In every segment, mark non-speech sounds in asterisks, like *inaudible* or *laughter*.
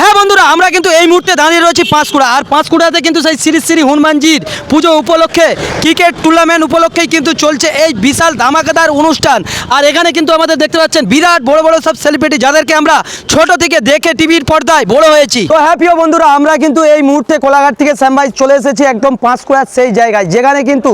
হ্যাঁ বন্ধুরা, আমরা কিন্তু এই মুহূর্তে দাঁড়িয়ে রয়েছি পাঁশকুড়া আর পাঁশকুড়াতে কিন্তু সেই শ্রী শ্রী হনুমানজির পুজো উপলক্ষে, ক্রিকেট টুর্নামেন্ট উপলক্ষেই কিন্তু চলছে এই বিশাল ধামাকাদার অনুষ্ঠান। আর এখানে কিন্তু আমাদের দেখতে পাচ্ছেন বিরাট বড় বড় সব সেলিব্রিটি যাদেরকে আমরা ছোট থেকে দেখে টিভির পর্দায় বড় হয়েছি। তো হ্যাঁ প্রিয় বন্ধুরা, আমরা কিন্তু এই মুহূর্তে কোলাঘাট থেকে শ্যামবাই চলে এসেছি একদম পাঁশকুড়ার সেই জায়গায়, যেখানে কিন্তু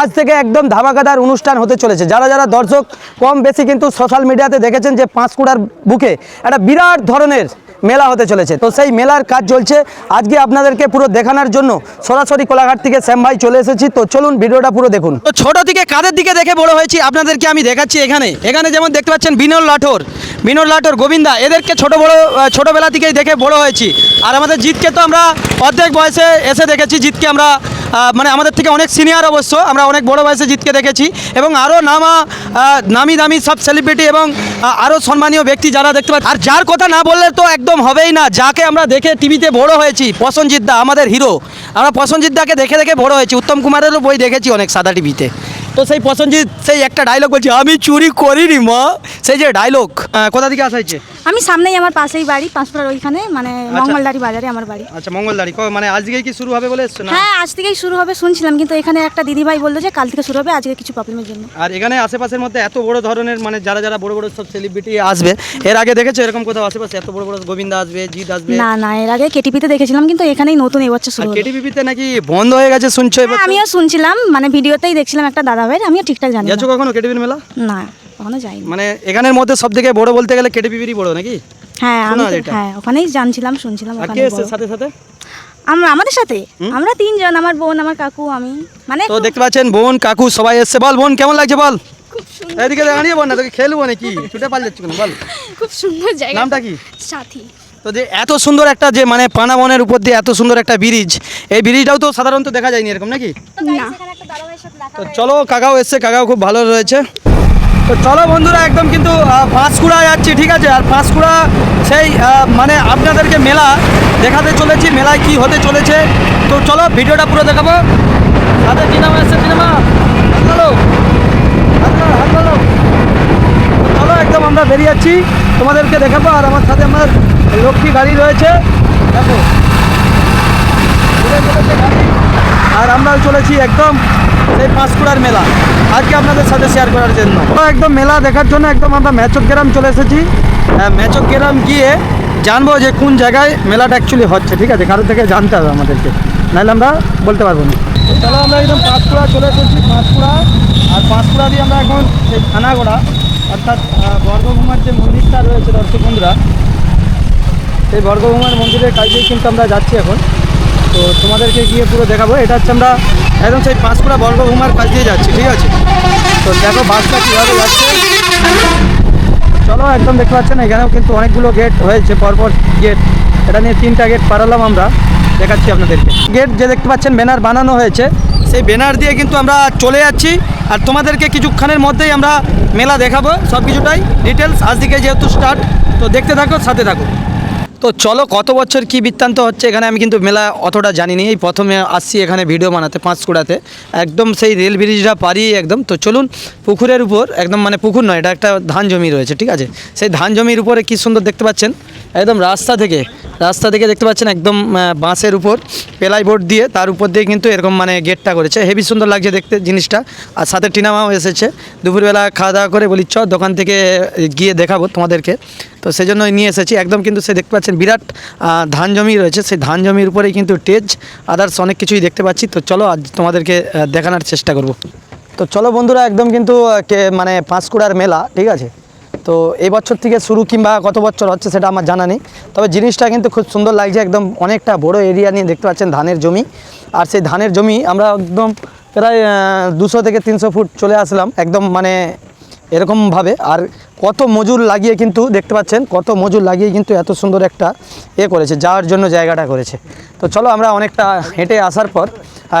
আজ থেকে একদম ধামাকাদার অনুষ্ঠান হতে চলেছে। যারা যারা দর্শক কম বেশি কিন্তু সোশ্যাল মিডিয়াতে দেখেছেন যে পাঁশকুড়ার বুকে একটা বিরাট ধরনের মেলা হতে চলেছে। তো সেই মেলার কাজ চলছে। আজকে আপনাদেরকে পুরো দেখানোর জন্য সরাসরি কোলাঘাট থেকে শ্যাম ভাই চলে এসেছি। তো চলুন ভিডিওটা পুরো দেখুন। তো ছোট থেকে কাদের দিকে দেখে বড় হয়েছি আপনাদেরকে আমি দেখাচ্ছি এখানে। এখানে যেমন দেখতে পাচ্ছেন বিনোদ লাঠোর। বিনোদ লাঠোর, গোবিন্দা, এদেরকে ছোট বড় ছোটবেলা থেকেই দেখে বড় হয়েছি। আর আমাদের জিতকে তো আমরা অর্ধেক বয়সে এসে দেখেছি। জিতকে আমরা মানে আমাদের থেকে অনেক সিনিয়র অবশ্য। আমরা অনেক বড় বয়সে জিতকে দেখেছি। এবং আরও নামা নামি দামি সব সেলিব্রিটি এবং আরও সম্মানীয় ব্যক্তি যারা দেখতে পাচ্ছি আর যার কথা না বললে তো একদম হবেই না। যাকে আমরা দেখে টিভিতে বড় হয়েছি, প্রসঞ্জিৎ দা, আমাদের হিরো। আমরা প্রসঞ্জিৎ দাকে দেখে দেখে বড় হয়েছি। উত্তম কুমারেরও বই দেখেছি অনেক সাদা টিভিতে তো। সেই প্রসঞ্জিৎ, সেই একটা ডায়লগ বলছি, আমি চুরি করিনি মা। সেই যে ডায়লগ কোথা থেকে আসা হয়েছে? আমি সামনেই আমার পাশেই বাড়ি পাঁচপাড়ার ওইখানে মানে মঙ্গলদারি বাজারে আমার বাড়ি। আচ্ছা মঙ্গলদারি। মানে আজকেই কি শুরু হবে বলে এসছো না? হ্যাঁ আজ থেকেই শুরু হবে শুনছিলাম কিন্তু এখানে একটা দিদিভাই বলল যে কাল থেকে শুরু হবে আজকে কিছু প্রবলেমের জন্য। আর এখানে আশেপাশের মধ্যে এত বড় ধরনের মানে যারা যারা বড় বড় সব সেলিব্রিটি আসবে এর আগে দেখেছ এরকম কোথাও আশেপাশে এত বড় বড় গোবিন্দা আসবে জিৎ আসবে? না না এর আগে কেটিপিতে দেখেছিলাম কিন্তু এখানেই নতুন এবছর শুরু হলো। কেটিভিতে নাকি বন্ধ হয়ে গেছে শুনছো এবার হ্যাঁ, আমিও শুনছিলাম মানে ভিডিওতেই দেখছিলাম একটা দাদা ভাইয়ের আমিও ঠিকঠাক জানি। গেছো কখনো কেটিভির মেলা? না। কখনো যাইনি। মানে এখানের মধ্যে সব থেকে বড় বলতে গেলে কেটিভিরই বড় নাকি? হ্যাঁ আমি? হ্যাঁ ওখানেই জানছিলাম শুনছিলাম ওখানে সাথে সাথে? আমরা আমাদের সাথে? আমরা তিনজন আমার বোন আমার কাকু আমি। মানে তো দেখতে পাচ্ছেন বোন কাকু সবাই এসছে। বল বোন কেমন লাগছে বল? এদিকে দাঁড়িয়ে বল না তোকে খেলব নাকি? ছুটে পাল যাচ্ছ কেন বল। খুব সুন্দর জায়গা। নামটা কি? সাথী। তো যে এত সুন্দর একটা যে মানে পানা বনের উপর দিয়ে এত সুন্দর একটা ব্রিজ এই ব্রিজটাও তো সাধারণত দেখা যায়নি এরকম নাকি? না। তো চলো কাকাও এসছে কাকাও খুব ভালো রয়েছে। তো চলো বন্ধুরা, একদম কিন্তু পাঁশকুড়া যাচ্ছি, ঠিক আছে? আর পাঁশকুড়া সেই মানে আপনাদেরকে মেলা দেখাতে চলেছি, মেলায় কি হতে চলেছে। তো চলো, ভিডিওটা পুরো দেখাবো। হাতে সিনেমা এসছে সিনেমা। হ্যালো চলো, একদম আমরা বেরিয়ে যাচ্ছি। তোমাদেরকে দেখাবো, আর আমার সাথে আমার লক্ষ্মী গাড়ি রয়েছে। দেখো। আর আমরা চলেছি একদম। সেই পাঁশকুড়ার মেলা। আজকে আপনাদের সাথে শেয়ার করার জন্য? একদম মেলা দেখার জন্য একদম আমরা মেচক গ্রাম চলে এসেছি। আহ, মেচক গ্রাম গিয়ে জানব যে কোন জায়গায় মেলাটা অ্যাকচুয়ালি হচ্ছে ঠিক আছে? কারোর থেকে জানতে হবে আমাদেরকে। নাহলে আমরা বলতে পারব না। চলো আমরা একদম পাঁশকুড়া চলে এসেছি পাঁশকুড়া। আর পাঁশকুড়া দিয়ে আমরা এখন সেই থানাগোড়া অর্থাৎ বর্গভূমার যে মন্দিরটা রয়েছে দর্শক বন্ধুরা সেই বর্গভূমার মন্দিরের কাছেই কিন্তু আমরা যাচ্ছি এখন। তো তোমাদেরকে গিয়ে পুরো দেখাবো। এটা হচ্ছে আমরা একদম সেই পাঁশকুড়া বর্গভূমার কাছ দিয়ে যাচ্ছি, ঠিক আছে? তো দেখো বাসটা কীভাবে যাচ্ছে। চলো, একদম দেখতে পাচ্ছেন, এখানেও কিন্তু অনেকগুলো গেট হয়েছে, পরপর গেট এটা নিয়ে তিনটা গেট পারালাম আমরা। দেখাচ্ছি আপনাদেরকে। গেট যে দেখতে পাচ্ছেন ব্যানার বানানো হয়েছে। সেই ব্যানার দিয়ে কিন্তু আমরা চলে যাচ্ছি। আর তোমাদেরকে কিছুক্ষণের মধ্যেই আমরা মেলা দেখাবো সব কিছুটাই ডিটেলস আজ থেকে যেহেতু স্টার্ট তো দেখতে থাকো, সাথে থাকো। তো চলো, কত বছর কি বৃত্তান্ত হচ্ছে এখানে আমি কিন্তু মেলা অতটা জানি নি। এই প্রথমে আসছি এখানে ভিডিও বানাতে পাঁচকুড়াতে একদম সেই রেল ব্রিজটা পারি একদম, তো চলুন পুকুরের উপর, একদম মানে পুকুর নয়, এটা একটা ধান জমি রয়েছে, ঠিক আছে? সেই ধান জমির উপরে কি সুন্দর দেখতে পাচ্ছেন? একদম রাস্তা থেকে রাস্তা থেকে দেখতে পাচ্ছেন একদম বাঁশের উপর, পেলাই বোর্ড দিয়ে, তার উপর দিয়ে কিন্তু এরকম মানে গেটটা করেছে। হেভি সুন্দর লাগছে দেখতে জিনিসটা। আর সাথে টিনামাও এসেছে। দুপুরবেলা খাওয়া দাওয়া করে বলি চ দোকান থেকে গিয়ে দেখাবো তোমাদেরকে। তো সেই জন্যই নিয়ে এসেছি। একদম কিন্তু সে দেখতে পাচ্ছেন বিরাট ধান জমি রয়েছে। সেই ধান জমির উপরেই কিন্তু টেজ আদার্স অনেক কিছুই দেখতে পাচ্ছি। তো চলো আজ তোমাদেরকে দেখানোর চেষ্টা করব। তো চলো বন্ধুরা, একদম কিন্তু মানে পাঁশকুড়ার মেলা, ঠিক আছে? তো এই বছর থেকে শুরু কিংবা কত বছর হচ্ছে সেটা আমার জানা নেই। তবে জিনিসটা কিন্তু খুব সুন্দর লাগছে, একদম অনেকটা বড় এরিয়া নিয়ে দেখতে পাচ্ছেন ধানের জমি। আর সেই ধানের জমি আমরা একদম প্রায় দুশো থেকে তিনশো ফুট চলে আসলাম। একদম মানে এরকমভাবে। আর কত মজুর লাগিয়ে কিন্তু দেখতে পাচ্ছেন, কত মজুর লাগিয়ে কিন্তু এত সুন্দর একটা এ করেছে যাওয়ার জন্য জায়গাটা করেছে। তো চলো আমরা অনেকটা হেঁটে আসার পর,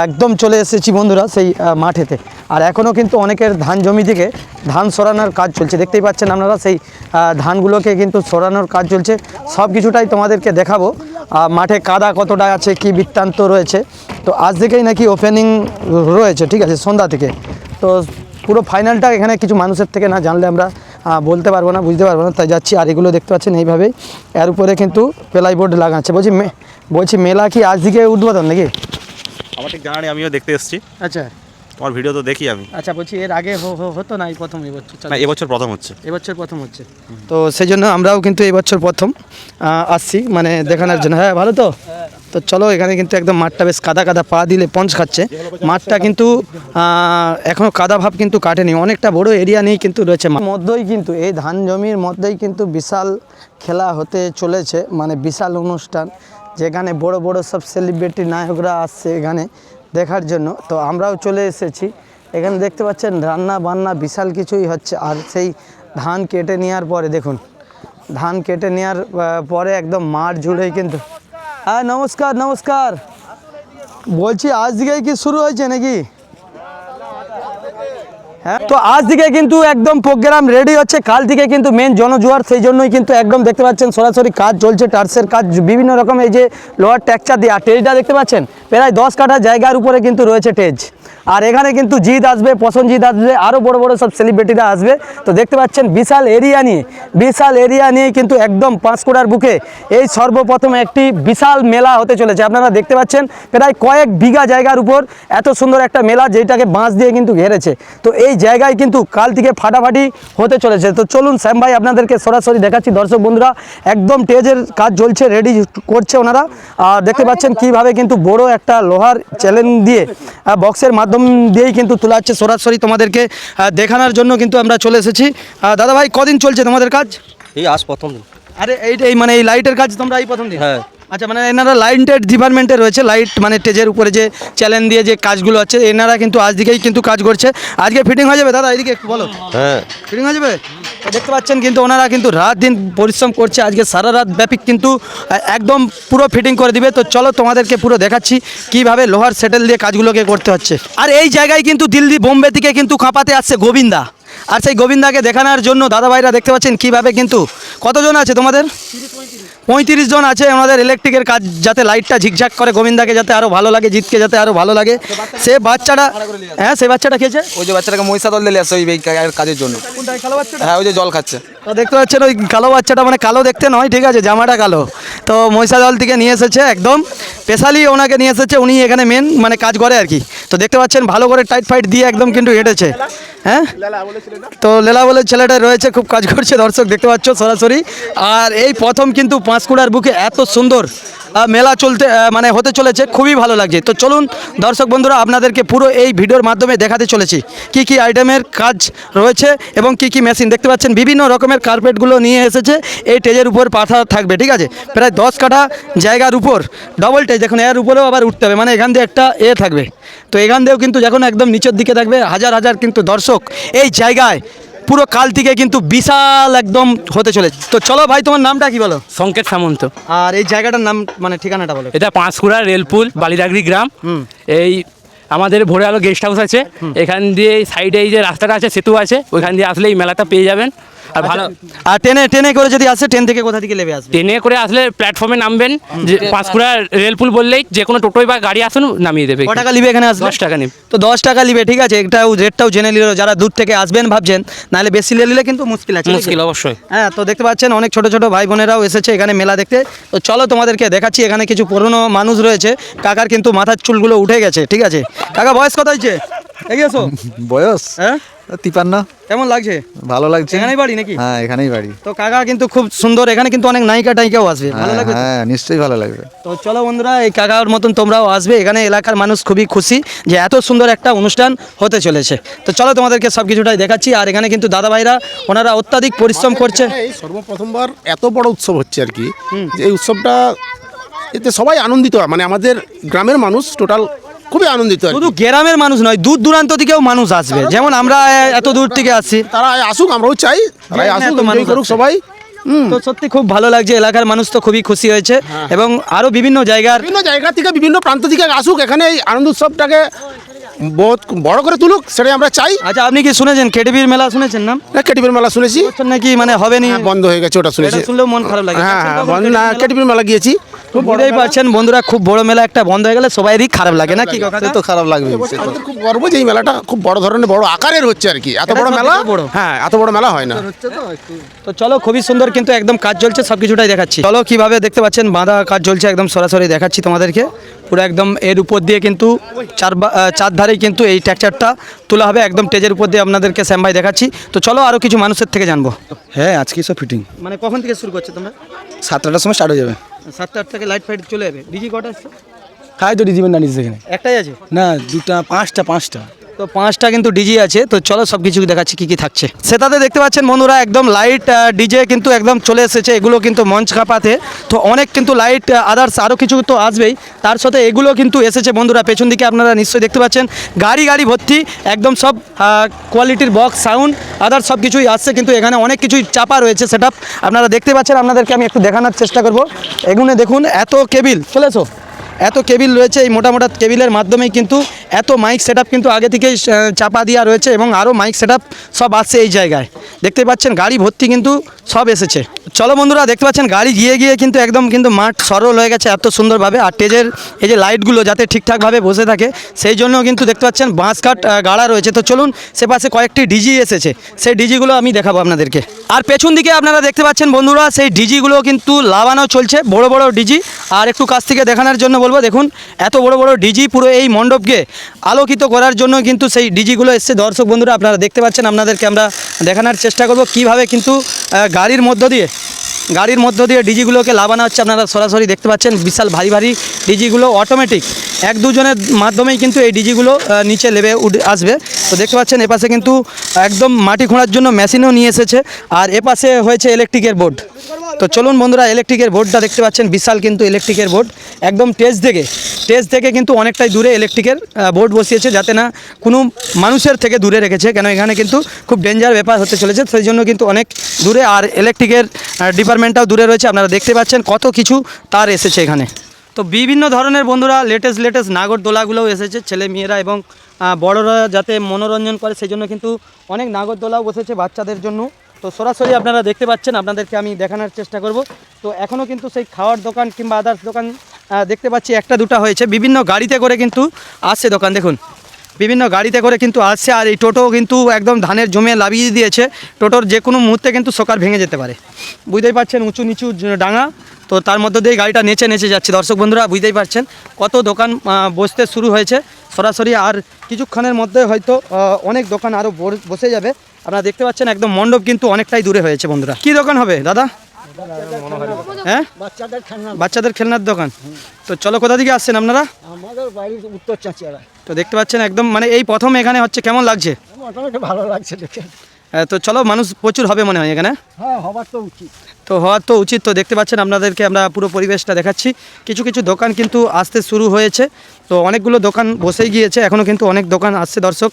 একদম চলে এসেছি বন্ধুরা সেই মাঠেতে। আর এখনও কিন্তু অনেকের ধান জমি থেকে ধান সরানোর কাজ চলছে। দেখতেই পাচ্ছেন আপনারা সেই ধানগুলোকে কিন্তু সরানোর কাজ চলছে। সব কিছুটাই তোমাদেরকে দেখাবো। মাঠে কাদা কতটা আছে, কি বৃত্তান্ত রয়েছে। তো আজ থেকেই নাকি ওপেনিং রয়েছে, ঠিক আছে, সন্ধ্যা থেকে। তো পুরো ফাইনালটা এখানে কিছু মানুষের থেকে না জানলে আমরা বলতে পারব না বুঝতে পারব না। তাই যাচ্ছি আর এগুলো দেখতে পাচ্ছেন এইভাবেই। এর উপরে কিন্তু প্লাই বোর্ড লাগাচ্ছে বলছি মে- বলছি মেলা কি আজ দিকে উদ্বোধন নাকি? আমার ঠিক জানা নেই আমিও দেখতে এসেছি। আচ্ছা। তোমার ভিডিও তো দেখি আমি। আচ্ছা বলছি এর আগে হ- হ- হতো না এই প্রথম এবছর? না এবছর প্রথম হচ্ছে। এবছর প্রথম হচ্ছে। তো সেই জন্য আমরাও কিন্তু এবছর প্রথম আসছি মানে দেখানোর জন্য। হ্যাঁ ভালো তো? তো চলো এখানে কিন্তু একদম মাঠটা বেশ কাদা কাদা পা দিলে পঞ্চ খাচ্ছে। মাঠটা কিন্তু আহ, এখনও কাদা ভাব কিন্তু কাটেনি। অনেকটা বড় এরিয়া নিয়েই কিন্তু রয়েছে মধ্যেই কিন্তু এই ধান জমির মধ্যেই কিন্তু বিশাল খেলা হতে চলেছে মানে বিশাল অনুষ্ঠান যেখানে বড় বড় সব সেলিব্রিটি নায়করা আসছে এখানে দেখার জন্য। তো আমরাও চলে এসেছি। এখানে দেখতে পাচ্ছেন রান্না বান্না বিশাল কিছুই হচ্ছে। আর সেই ধান কেটে নেওয়ার পরে দেখুন ধান কেটে নেওয়ার পরে একদম মাঠ জুড়েই কিন্তু হ্যাঁ নমস্কার নমস্কার। বলছি, আজ দিকে কি শুরু হয়েছে নাকি? হ্যাঁ তো আজ দিকে কিন্তু একদম প্রোগ্রাম রেডি হচ্ছে। কাল থেকে কিন্তু মেন জনজোয়ার, সেই জন্যই কিন্তু একদম দেখতে পাচ্ছেন, সরাসরি কাজ চলছে, টার্সের কাজ, বিভিন্ন রকম এই যে লোয়ার ট্যাকচার দিয়ে। আর টেরিটা দেখতে পাচ্ছেন? প্রায় দশ কাঠা জায়গার উপরে কিন্তু রয়েছে টেজ আর এখানে কিন্তু জিৎ আসবে প্রসনজিৎ আসবে আরও বড় বড় সব সেলিব্রিটিরা আসবে। তো দেখতে পাচ্ছেন বিশাল এরিয়া নিয়ে, বিশাল এরিয়া নিয়ে কিন্তু একদম পাঁশকুড়ার বুকে এই সর্বপ্রথম একটি বিশাল মেলা হতে চলেছে। আপনারা দেখতে পাচ্ছেন প্রায় কয়েক বিঘা জায়গার উপর এত সুন্দর একটা মেলা যেটাকে বাঁশ দিয়ে কিন্তু ঘেরেছে। তো এই জায়গায় কিন্তু কাল থেকে ফাটাফাটি হতে চলেছে। তো চলুন শ্যাম ভাই আপনাদেরকে সরাসরি দেখাচ্ছি। দর্শক বন্ধুরা, একদম টেজের কাজ চলছে রেডি করছে ওনারা। আর দেখতে পাচ্ছেন কীভাবে কিন্তু বড় একটা লোহার চ্যালেঞ্জ দিয়ে বক্সের মাধ্যম দিয়েই কিন্তু তোলা হচ্ছে। সরাসরি তোমাদেরকে দেখানোর জন্য কিন্তু আমরা চলে এসেছি। দাদা ভাই কদিন চলছে তোমাদের কাজ? এই আজ প্রথম দিন। আরে এইটা এই মানে এই লাইটের কাজ তোমরা এই প্রথম দিন? হ্যাঁ। আচ্ছা মানে এনারা লাইটের ডিপার্টমেন্টে রয়েছে লাইট মানে স্টেজের উপরে যে চ্যালেঞ্জ দিয়ে যে কাজগুলো আছে এনারা কিন্তু আজ দিকেই কিন্তু কাজ করছে। আজকে ফিটিং হয়ে যাবে দাদা এদিকে একটু বলো। হ্যাঁ। ফিটিং হয়ে যাবে? দেখতে পাচ্ছেন কিন্তু ওনারা কিন্তু রাত দিন পরিশ্রম করছে, আজকে সারা রাত ব্যাপিক কিন্তু একদম পুরো ফিটিং করে দিবে। তো চলো তোমাদেরকে পুরো দেখাচ্ছি কীভাবে লোহার সেটেল দিয়ে কাজগুলোকে করতে হচ্ছে। আর এই জায়গায় কিন্তু দিল্লি বোম্বে থেকে কিন্তু খাপাতে আসছে গোবিন্দা। আর সেই গোবিন্দাকে দেখানোর জন্য দাদাভাইরা দেখতে পাচ্ছেন কীভাবে কিন্তু, কতজন আছে তোমাদের? পঁয়ত্রিশ জন আছে আমাদের ইলেকট্রিকের কাজ যাতে লাইটটা ঝিকঝাক করে গোবিন্দাকে যাতে আরও ভালো লাগে জিতকে যাতে আরও ভালো লাগে। সে বাচ্চাটা হ্যাঁ সে বাচ্চাটা খেয়েছে? ওই যে বাচ্চাটাকে মহিষা দল দিলে আসছে ওই কাজের জন্য। হ্যাঁ ওই যে জল খাচ্ছে। তো দেখতে পাচ্ছেন ওই কালো বাচ্চাটা মানে কালো দেখতে নয় ঠিক আছে জামাটা কালো। তো মহিষাদল থেকে নিয়ে এসেছে একদম। স্পেশালি ওনাকে নিয়ে এসেছে উনি এখানে মেন মানে কাজ করে আর কি। তো দেখতে পাচ্ছেন ভালো করে টাইট ফাইট দিয়ে একদম কিন্তু হেঁটেছে। হ্যাঁ? তো লেলা বলে ছেলেটা রয়েছে খুব কাজ করছে দর্শক দেখতে পাচ্ছ সরাসরি। আর এই প্রথম কিন্তু পাঁশকুড়ার বুকে এত সুন্দর মেলা চলতে মানে হতে চলেছে খুবই ভালো লাগছে। তো চলুন দর্শক বন্ধুরা আপনাদেরকে পুরো এই ভিডিওর মাধ্যমে দেখাতে চলেছি। কি কি আইটেমের কাজ রয়েছে এবং কি কি মেশিন দেখতে পাচ্ছেন বিভিন্ন রকমের কার্পেটগুলো নিয়ে এসেছে। এই টেজের উপর পাথা থাকবে ঠিক আছে? প্রায় দশ কাঠা জায়গার উপর ডবল টেজ দেখুন এর উপরেও আবার উঠতে হবে। মানে এখান দিয়ে একটা এ থাকবে। তো এখান দিয়েও কিন্তু যখন একদম নিচের দিকে থাকবে। হাজার হাজার কিন্তু দর্শক এই জায়গায় পুরো কাল থেকে কিন্তু বিশাল একদম হতে চলেছে। তো চলো ভাই তোমার নামটা কি বলো? সংকেত সামন্ত। আর এই জায়গাটার নাম মানে ঠিকানাটা বলো এটা পাঁশকুড়া রেলপুল বালিডাগরি গ্রাম। এই আমাদের ভোরে আলো গেস্ট হাউস আছে। এখান দিয়ে সাইডে এই যে রাস্তাটা আছে সেতু আছে ওইখান দিয়ে আসলে এই মেলাটা পেয়ে যাবেন। আর ভালো আর ট্রেনে ট্রেনে করে যদি আসে ট্রেন থেকে কোথা থেকে নেবে আসবে? ট্রেনে করে আসলে প্ল্যাটফর্মে নামবেন যে পাঁশকুড়া রেলপুল বললেই যে কোনো টোটোই বা গাড়ি আসুন নামিয়ে দেবে। ক টাকা নিবে এখানে আসবে দশ টাকা নিবে। তো দশ টাকা নিবে ঠিক আছে? এটাও রেটটাও জেনে নিল যারা দূর থেকে আসবেন ভাবছেন নাহলে বেশি নিলে কিন্তু মুশকিল আছে মুশকিল অবশ্যই। হ্যাঁ তো দেখতে পাচ্ছেন অনেক ছোট ছোট ভাই বোনেরাও এসেছে এখানে মেলা দেখতে। তো চলো তোমাদেরকে দেখাচ্ছি এখানে কিছু পুরনো মানুষ রয়েছে। কাকার কিন্তু মাথার চুলগুলো উঠে গেছে ঠিক আছে? কাকা বয়স কত হয়েছে? এগিয়ে *laughs* বয়স? হ্যাঁ? তিপান্ন। কেমন লাগছে? ভালো লাগছে। এখানেই বাড়ি নাকি? হ্যাঁ এখানেই বাড়ি। তো কাকা কিন্তু খুব সুন্দর এখানে কিন্তু অনেক নায়িকা টাইকাও আসবে। ভালো হ্যাঁ, লাগবে তো? হ্যাঁ নিশ্চয়ই ভালো লাগবে। তো চলো বন্ধুরা এই কাকার মতন তোমরাও আসবে। এখানে এলাকার মানুষ খুবই খুশি যে এত সুন্দর একটা অনুষ্ঠান হতে চলেছে। তো চলো তোমাদেরকে সব কিছুটাই দেখাচ্ছি। আর এখানে কিন্তু দাদা ভাইরা ওনারা অত্যাধিক পরিশ্রম করছে। সর্বপ্রথমবার এত বড় উৎসব হচ্ছে আর কি। যে এই উৎসবটা এতে সবাই আনন্দিত মানে আমাদের গ্রামের মানুষ টোটাল খুবই আনন্দিত আর কি। শুধু গ্রামের মানুষ নয় দূর দূরান্ত থেকেও মানুষ আসবে। যেমন আমরা এত দূর থেকে আসছি। তারা আসুক আমরাও চাই। তারাই এখানে আসুক তো মানুষ করুক। সবাই। হুম। তো সত্যি খুব ভালো লাগছে এলাকার মানুষ তো খুবই খুশি হয়েছে। এবং আরও বিভিন্ন জায়গার বিভিন্ন জায়গা থেকে বিভিন্ন প্রান্ত থেকে আসুক এখানে এই আনন্দ উৎসবটাকে বহুত বড় করে তুলুক সেটাই আমরা চাই। আচ্ছা আপনি কি শুনেছেন? কেটিভির মেলা শুনেছেন না কেটিপির মেলা শুনেছি। নাকি মানে হবে নি হ্যাঁ, বন্ধ হয়ে গেছে ওটা শুনেছি। শুনলেও মন খারাপ লাগে। হ্যাঁ হ্যাঁ বন্ধ না কেটিপির মেলা গিয়েছি। বুঝতেই পারছেন বন্ধুরা খুব বড় মেলা একটা বন্ধ হয়ে গেলে সবাইরই খারাপ লাগে না কি সে তো খারাপ লাগবে। খুব গর্ব যে এই মেলাটা খুব বড় ধরনের বড় আকারের হচ্ছে আর কি। এত বড় মেলা? বড়। হ্যাঁ এত বড় মেলা হয় না। তো চলো খুবই সুন্দর কিন্তু একদম কাজ চলছে সব কিছুটাই দেখাচ্ছি। চলো কীভাবে দেখতে পাচ্ছেন বাঁধা কাজ চলছে একদম সরাসরি দেখাচ্ছি তোমাদেরকে। পুরো একদম এর উপর দিয়ে কিন্তু চার চার ধারেই কিন্তু এই ট্র্যাকচারটা তোলা হবে। একদম টেজের উপর দিয়ে আপনাদেরকে শ্যাম ভাই দেখাচ্ছি। তো চলো আরও কিছু মানুষের থেকে জানব। হ্যাঁ আজকে সব ফিটিং মানে কখন থেকে শুরু করছে তোমরা? সাতটার সময় স্টার্ট হয়ে যাবে। সাতটা থেকে লাইট ফাইট চলে যাবে। ডিজি কটা আসছে খাই তো ডিজিমেন্ট না নিচ্ছে এখানে একটাই আছে? না দুটা পাঁচটা পাঁচটা। তো পাঁচটা কিন্তু ডিজে আছে, তো চলো সব কিছু দেখাচ্ছি কি কি থাকছে। সেটাতে দেখতে পাচ্ছেন বন্ধুরা, একদম লাইট ডিজে কিন্তু একদম চলে এসেছে, এগুলো কিন্তু মঞ্চ কাপাতে। তো অনেক কিন্তু লাইট আদার্স আরও কিছু তো আসবেই। তার সাথে এগুলো কিন্তু এসেছে বন্ধুরা, পেছন দিকে আপনারা নিশ্চয়ই দেখতে পাচ্ছেন। গাড়ি গাড়ি ভর্তি, একদম সব কোয়ালিটির বক্স সাউন্ড আদার্স সব কিছুই আসছে, কিন্তু এখানে অনেক কিছুই চাপা রয়েছে সেট আপনারা দেখতে পাচ্ছেন, আপনাদেরকে আমি একটু দেখানোর চেষ্টা করব। এগুলো দেখুন, এত কেবিল চলেছো? এত কেবিল রয়েছে, এই মোটা মোটা কেবিলের মাধ্যমেই কিন্তু এত মাইক সেট কিন্তু আগে থেকেই চাপা দেওয়া রয়েছে এবং আরও মাইক সেট সব আসছে এই জায়গায়। দেখতে পাচ্ছেন গাড়ি ভর্তি কিন্তু সব এসেছে। চলো বন্ধুরা, দেখতে পাচ্ছেন গাড়ি গিয়ে গিয়ে কিন্তু একদম কিন্তু মাঠ সরল হয়ে গেছে এত সুন্দরভাবে আর টেজের এই যে লাইটগুলো যাতে ঠিকঠাকভাবে বসে থাকে, সেই জন্য কিন্তু দেখতে পাচ্ছেন বাঁশ কাঠ গাড়া রয়েছে। তো চলুন, সে পাশে কয়েকটি ডিজি এসেছে। সেই ডিজিগুলো আমি দেখাবো আপনাদেরকে। আর পেছন দিকে আপনারা দেখতে পাচ্ছেন বন্ধুরা, সেই ডিজিগুলো কিন্তু লাগানো চলছে, বড় বড় ডিজি আর একটু কাছ থেকে দেখানোর জন্য বলব, দেখুন, এত বড় বড় ডিজি পুরো এই মণ্ডপকে আলোকিত করার জন্য কিন্তু সেই ডিজিগুলো এসছে। দর্শক বন্ধুরা, আপনারা দেখতে পাচ্ছেন, আপনাদেরকে আমরা দেখানোর চেষ্টা করব। কীভাবে কিন্তু গাড়ির মধ্য দিয়ে গাড়ির মধ্য দিয়ে ডিজিগুলোকে লাভানো হচ্ছে, আপনারা সরাসরি দেখতে পাচ্ছেন, বিশাল ভারী ভারী ডিজিগুলো অটোমেটিক এক দুজনের মাধ্যমেই কিন্তু এই ডিজিগুলো নিচে লেবে উঠে আসবে। তো দেখতে পাচ্ছেন, এপাশে কিন্তু একদম মাটি খোঁড়ার জন্য মেশিনও নিয়ে এসেছে, আর এপাশে হয়েছে ইলেকট্রিকের বোর্ড তো চলুন বন্ধুরা ইলেকট্রিকের বোর্ডটা দেখতে পাচ্ছেন, বিশাল কিন্তু ইলেকট্রিকের বোর্ড একদম টেস্ট থেকে টেজ থেকে কিন্তু অনেকটাই দূরে ইলেকট্রিকের বোর্ড বসিয়েছে যাতে না কোনো মানুষের থেকে দূরে রেখেছে, কেন এখানে কিন্তু খুব ডেঞ্জার ব্যাপার হতে চলেছে, সেই জন্য কিন্তু অনেক দূরে আর ইলেকট্রিকের ডিপার্টমেন্টটাও দূরে রয়েছে, আপনারা দেখতে পাচ্ছেন কত কিছু তার এসেছে এখানে। তো বিভিন্ন ধরনের বন্ধুরা লেটেস্ট লেটেস্ট নাগরদোলাগুলোও এসেছে, ছেলে মেয়েরা এবং বড়রা যাতে মনোরঞ্জন করে, সেই জন্য কিন্তু অনেক নাগরদোলাও বসেছে বাচ্চাদের জন্য। তো সরাসরি আপনারা দেখতে পাচ্ছেন, আপনাদেরকে আমি দেখানোর চেষ্টা করব। তো এখনও কিন্তু সেই খাওয়ার দোকান কিংবা আদার্স দোকান দেখতে পাচ্ছি একটা, দুটো হয়েছে। বিভিন্ন গাড়িতে করে কিন্তু আসছে দোকান, দেখুন। বিভিন্ন গাড়িতে করে কিন্তু আসছে আর এই টোটো কিন্তু একদম ধানের জমে লাভিয়ে দিয়েছে। টোটোর যে কোনো মুহূর্তে কিন্তু সকার ভেঙে যেতে পারে। বুঝতেই পারছেন, উঁচু নিচু ডাঙা। তো তার মধ্য দিয়ে গাড়িটা নেচে নেচে যাচ্ছে। দর্শক বন্ধুরা, বুঝতেই পারছেন কত দোকান বসতে শুরু হয়েছে। সরাসরি আর কিছুক্ষণের মধ্যে হয়তো অনেক দোকান আরও বসে যাবে। আপনারা দেখতে পাচ্ছেন, একদম মণ্ডপ কিন্তু অনেকটাই দূরে হয়েছে বন্ধুরা। কি দোকান হবে, দাদা? হ্যাঁ? বাচ্চাদের খেলনার দোকান। তো চলো কোথা থেকে আসছেন আপনারা? আমাদের বাড়ির উত্তর চাঁচিয়ারা। তো দেখতে পাচ্ছেন একদম মানে এই প্রথম এখানে হচ্ছে কেমন লাগছে? মোটামুটি ভালো লাগছে দেখে। তো চলো মানুষ প্রচুর হবে মনে হয় এখানে। হ্যাঁ তো উচিত। তো হওয়ার তো উচিত তো দেখতে পাচ্ছেন আপনাদেরকে আমরা পুরো পরিবেশটা দেখাচ্ছি। কিছু কিছু দোকান কিন্তু আসতে শুরু হয়েছে। তো অনেকগুলো দোকান বসেই গিয়েছে এখনও কিন্তু অনেক দোকান আসছে দর্শক।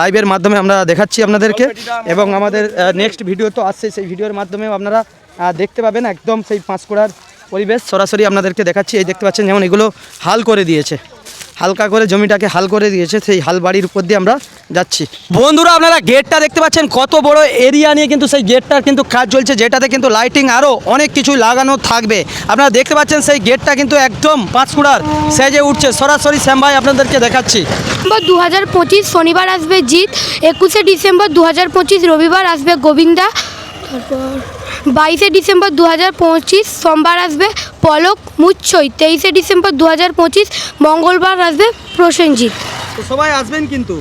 লাইভের মাধ্যমে আমরা দেখাচ্ছি আপনাদেরকে। এবং আমাদের নেক্সট ভিডিও তো আসছে সেই ভিডিওর মাধ্যমেও আপনারা দেখতে পাবেন একদম সেই পাঁশকুড়ার পরিবেশ। সরাসরি আপনাদেরকে দেখাচ্ছি, এই দেখতে পাচ্ছেন যেমন এগুলো হাল করে দিয়েছে। হালকা করে জমিটাকে হাল করে দিয়েছে, সেই হাল বাড়ির উপর দিয়ে আমরা যাচ্ছি। বন্ধুরা, আপনারা গেটটা দেখতে পাচ্ছেন, কত বড় এরিয়া নিয়ে কিন্তু সেই গেটটার কিন্তু কাজ চলছে, যেটাতে কিন্তু লাইটিং আরও অনেক কিছু লাগানো থাকবে। আপনারা দেখতে পাচ্ছেন সেই গেটটা কিন্তু একদম পাঁচকুড়ার সেজে উঠছে। সরাসরি শ্যামভাই আপনাদেরকে দেখাচ্ছি। দু হাজার পঁচিশ শনিবার আসবে জিৎ, একুশে ডিসেম্বর দু হাজার পঁচিশ রবিবার আসবে গোবিন্দা। তারপর বাইশে ডিসেম্বর দু হাজার পঁচিশ, সোমবার আসবে পলক মুচ্ছই। তেইশে ডিসেম্বর দু হাজার পঁচিশ, মঙ্গলবার আসবে প্রসেনজিৎ। সবাই আসবেন কিন্তু।